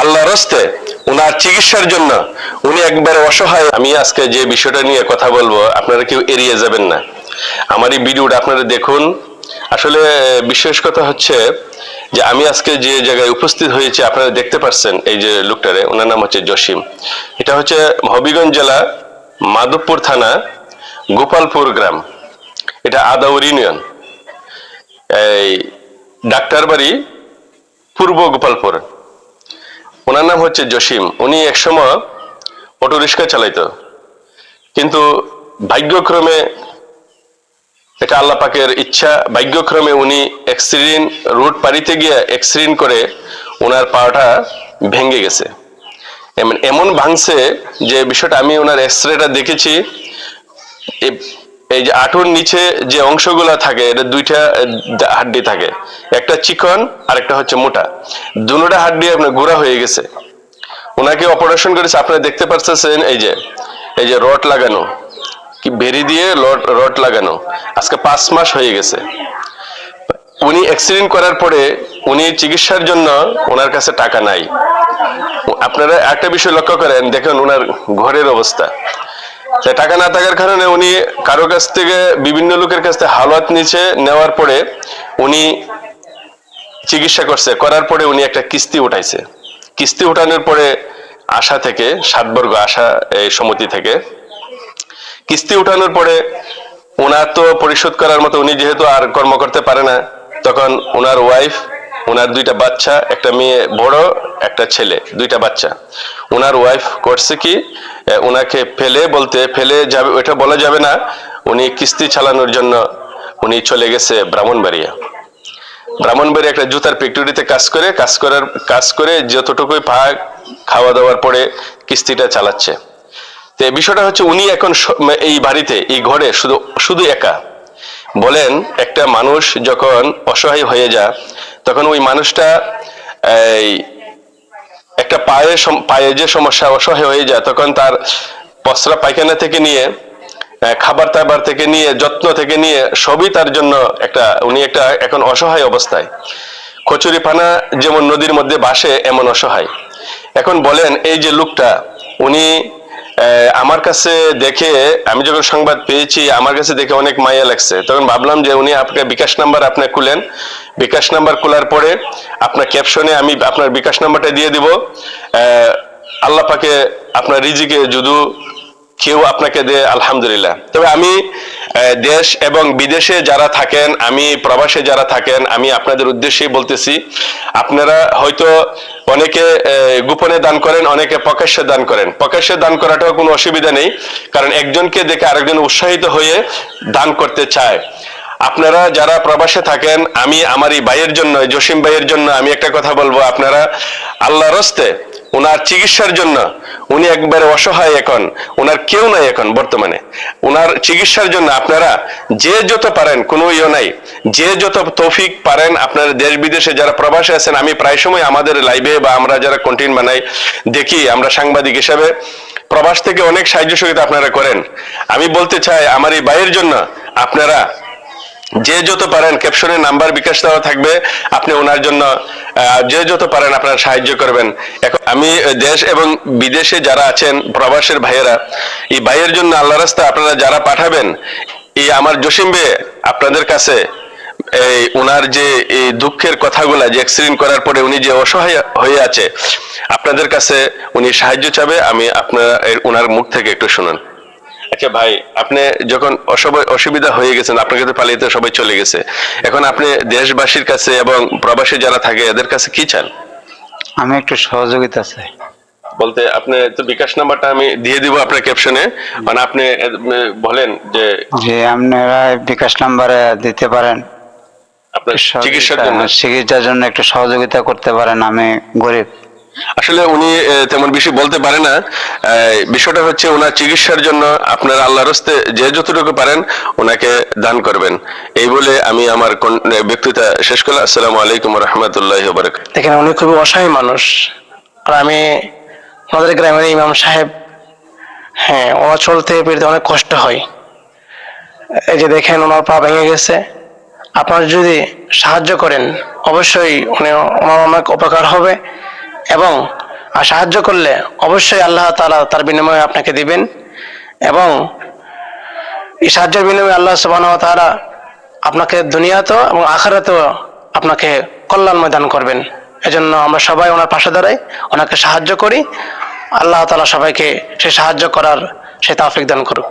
আল্লাহ রস্তে ওনার চিকিৎসার জন্য উনি একবার অসহায়। আমি আজকে যে বিষয়টা নিয়ে কথা বলব, আপনারা কেউ এড়িয়ে যাবেন না। আমার এই ভিডিওটা আপনারা দেখুন। আসলে বিশেষ কথা হচ্ছে যে আমি আজকে যে জায়গায় উপস্থিত হয়েছি, আপনারা দেখতে পাচ্ছেন এই যে লোকটারে ওনার নাম হচ্ছে জসিম। এটা হচ্ছে হবিগঞ্জ জেলা মাধবপুর থানা, গোপালপুর গ্রাম। এটা আদাউর ইউনিয়ন। এই ডাক্তার বাড়ি পূর্ব গোপালপুর। ওনার নাম হচ্ছে জসিম। উনি একসময় অটো রিক্সা চালাইতো। কিন্তু ভাগ্যক্রমে এটা আল্লাহ পাকের ইচ্ছা, ভাগ্যক্রমে উনি অ্যাক্সিডেন্ট রুট পাড়িতে গিয়ে অ্যাক্সিডেন্ট করে ওনার পাটা ভেঙে গেছে। এমন ভাঙছে যে বিষয়টা আমি ওনার এক্সরেটা দেখেছি। এ- এই যে আঁটুর নিচে যে অংশগুলো থাকে, এটা দুইটা হাড্ডি থাকে। একটা চিকন আর একটা হচ্ছে মোটা। দুটোটা হাড্ডি আপনার গুঁড়া হয়ে গেছে। ওনাকে অপারেশন করেছে, আপনারা দেখতে পাচ্ছেন এই যে এই যে রড লাগানো। কি বেরি দিয়ে রড লাগানো। আজকে পাঁচ মাস হয়ে গেছে। উনি অ্যাক্সিডেন্ট করার পরে উনি চিকিৎসার জন্য ওনার কাছে টাকা নাই। আপনারা একটা বিষয় লক্ষ্য করেন, দেখেন ওনার ঘরের অবস্থা। টাকা না থাকার কারণে উনি কারও কাছ থেকে বিভিন্ন লোকের কাছ থেকে হালত নিচে নেওয়ার পরে উনি চিকিৎসা করছে। করার পরে উনি একটা কিস্তি উঠাইছে। কিস্তি উঠানোর পরে আশা থেকে, সাতবর্গ আশা এই সমিতি থেকে কিস্তি উঠানোর পরে ওনার তো পরিশোধ করার মতো উনি যেহেতু আর কর্ম করতে পারে না, তখন ওনার ওয়াইফ ওনার দুইটা বাচ্চা, একটা মেয়ে বড়, একটা ছেলে, দুইটা বাচ্চা। ওনার ওয়াইফ করছে কি ওনাকে ফেলে বলতে, ফেলে যাবে ওটা বলা যাবে না, উনি কিস্তি চালানোর জন্য উনি চলে গেছে ব্রাহ্মণবাড়িয়া। ব্রাহ্মণবাড়ি একটা জুতার ফ্যাক্টরিতে কাজ করে, কাজ করার, কাজ করে যতটুকুই পা খাওয়া দাওয়ার পরে কিস্তিটা চালাচ্ছে। তো বিষয়টা হচ্ছে উনি এখন এই বাড়িতে, এই ঘরে শুধু শুধু একা। বলেন, একটা মানুষ যখন অসহায় হয়ে যায় তখন ওই মানুষটা, এই, একটা পায়ে পায়ে যে সমস্যা অসহায় হয়ে যায়, তখন তার পসরা পায়খানা থেকে নিয়ে খাবার দাবার থেকে নিয়ে, যত্ন থেকে নিয়ে, সবই তার জন্য একটা, উনি একটা এখন অসহায় অবস্থায়। কচুরি পানা যেমন নদীর মধ্যে বাসে এমন অসহায়। এখন বলেন, এই যে লোকটা, উনি আমার কাছে দেখে, আমি যখন সংবাদ পেয়েছি, আমার কাছে দেখে অনেক মায়া লাগছে। তখন ভাবলাম যে উনি আপনার বিকাশ নাম্বার আপনি খুলেন। বিকাশ নাম্বার খোলার পরে আপনার ক্যাপশনে আমি আপনার বিকাশ নাম্বারটা দিয়ে দিব। আল্লাহ পাকে আপনার রিজিকে যদু কেউ আপনাকে দেয়, আলহামদুলিল্লাহ। তবে আমি দেশ এবং বিদেশে যারা থাকেন, আমি প্রবাসে যারা থাকেন, আমি আপনাদের উদ্দেশ্যেই বলতেছি, আপনারা হয়তো অনেকে গোপনে দান করেন, অনেকে প্রকাশ্যে দান করেন। প্রকাশ্যে দান করাটাও কোনো অসুবিধা নেই, কারণ একজনকে দেখে আরেকজন উৎসাহিত হয়ে দান করতে চায়। আপনারা যারা প্রবাসে থাকেন, আমি আমার এই ভাইয়ের জন্য, জসিম ভাইয়ের জন্য আমি একটা কথা বলব, আপনারা আল্লাহ রস্তে ওনার চিকিৎসার জন্য উনি একবারে অসহায় এখন। ওনার কেউ নাই এখন বর্তমানে। ওনার চিকিৎসার জন্য আপনারা যে যত পারেন, কোনো ইয়ে নাই। যে যত তৌফিক পারেন, আপনারা দেশ বিদেশে যারা প্রবাসে আছেন, আমি প্রায় সময় আমাদের লাইভে বা আমরা যারা কন্টেন্ট বানাই, দেখি, আমরা সাংবাদিক হিসাবে। প্রবাস থেকে অনেক সাহায্য সহযোগিতা আপনারা করেন। আমি বলতে চাই, আমার এই ভাইয়ের জন্য আপনারা যে যত পারেন ক্যাপশনে নাম্বার বিকাশ দেওয়া থাকবে। আপনি ওনার জন্য যে যত পারেন আপনারা সাহায্য করবেন। এখন আমি দেশ এবং বিদেশে যারা আছেন, প্রবাসের ভাইয়েরা, এই ভাইয়ের জন্য আল্লাহ রাস্তা আপনারা যারা পাঠাবেন, এই আমার জসিম বে আপনাদের কাছে, এই ওনার যে এই দুঃখের কথাগুলা যে এক্সিডেন্ট করার পরে উনি যে অসহায় হয়ে আছে, আপনাদের কাছে উনি সাহায্য চাবে। আমি আপনারা ওনার মুখ থেকে একটু শুনুন। আচ্ছা ভাই আপনি যখন অসুবিধা হয়ে গেছেন আপনাকে তো পালিয়ে সবাই চলে গেছে। এখন আপনি দেশবাসীর কাছে এবং প্রবাসী যারা থাকে এদের কাছে কি চান? আমি একটু সহযোগিতা চাই। বলতে আপনি তো বিকাশ নাম্বারটা আমি দিয়ে দিব আপনার ক্যাপশনে মানে আপনি বলেন যে যে আপনারা বিকাশ নাম্বারে দিতে পারেন। আপনার চিকিৎসার জন্য। চিকিৎসার জন্য একটু সহযোগিতা করতে পারেন আমি গরিব। আসলে উনি তেমন বেশি বলতে পারে না। বিষয়টা হচ্ছে ওনার চিকিৎসার জন্য আপনার আল্লাহর হস্তে যে যতটুকু পারেন ওনাকে দান করবেন। এই বলে আমি আমার বক্তৃতা শেষ করলাম। আসসালামু আলাইকুম রহমতুল্লাহ দেখেন, উনি খুবই অসহায় মানুষ। আর আমি আমাদের গ্রামের ইমাম সাহেব হ্যাঁ ওনার চলতে ফিরতে অনেক কষ্ট হয়। এই যে দেখেন, ওনার পা ভেঙে গেছে। আপনারা যদি সাহায্য করেন, অবশ্যই উনি, ওনার অনেক উপকার হবে। এবং সাহায্য করলে অবশ্যই আল্লাহ তালা তার বিনিময়ে আপনাকে দিবেন। এবং এই সাহায্যের বিনিময়ে আল্লাহ ওয়া তাআলা আপনাকে দুনিয়াতেও এবং আখিরাতেও আপনাকে কল্যাণময় দান করবেন। এজন্য আমরা সবাই ওনার পাশে দাঁড়াই, ওনাকে সাহায্য করি। আল্লাহ তাআলা সবাইকে সে সাহায্য করার সে তাফিক দান করুক।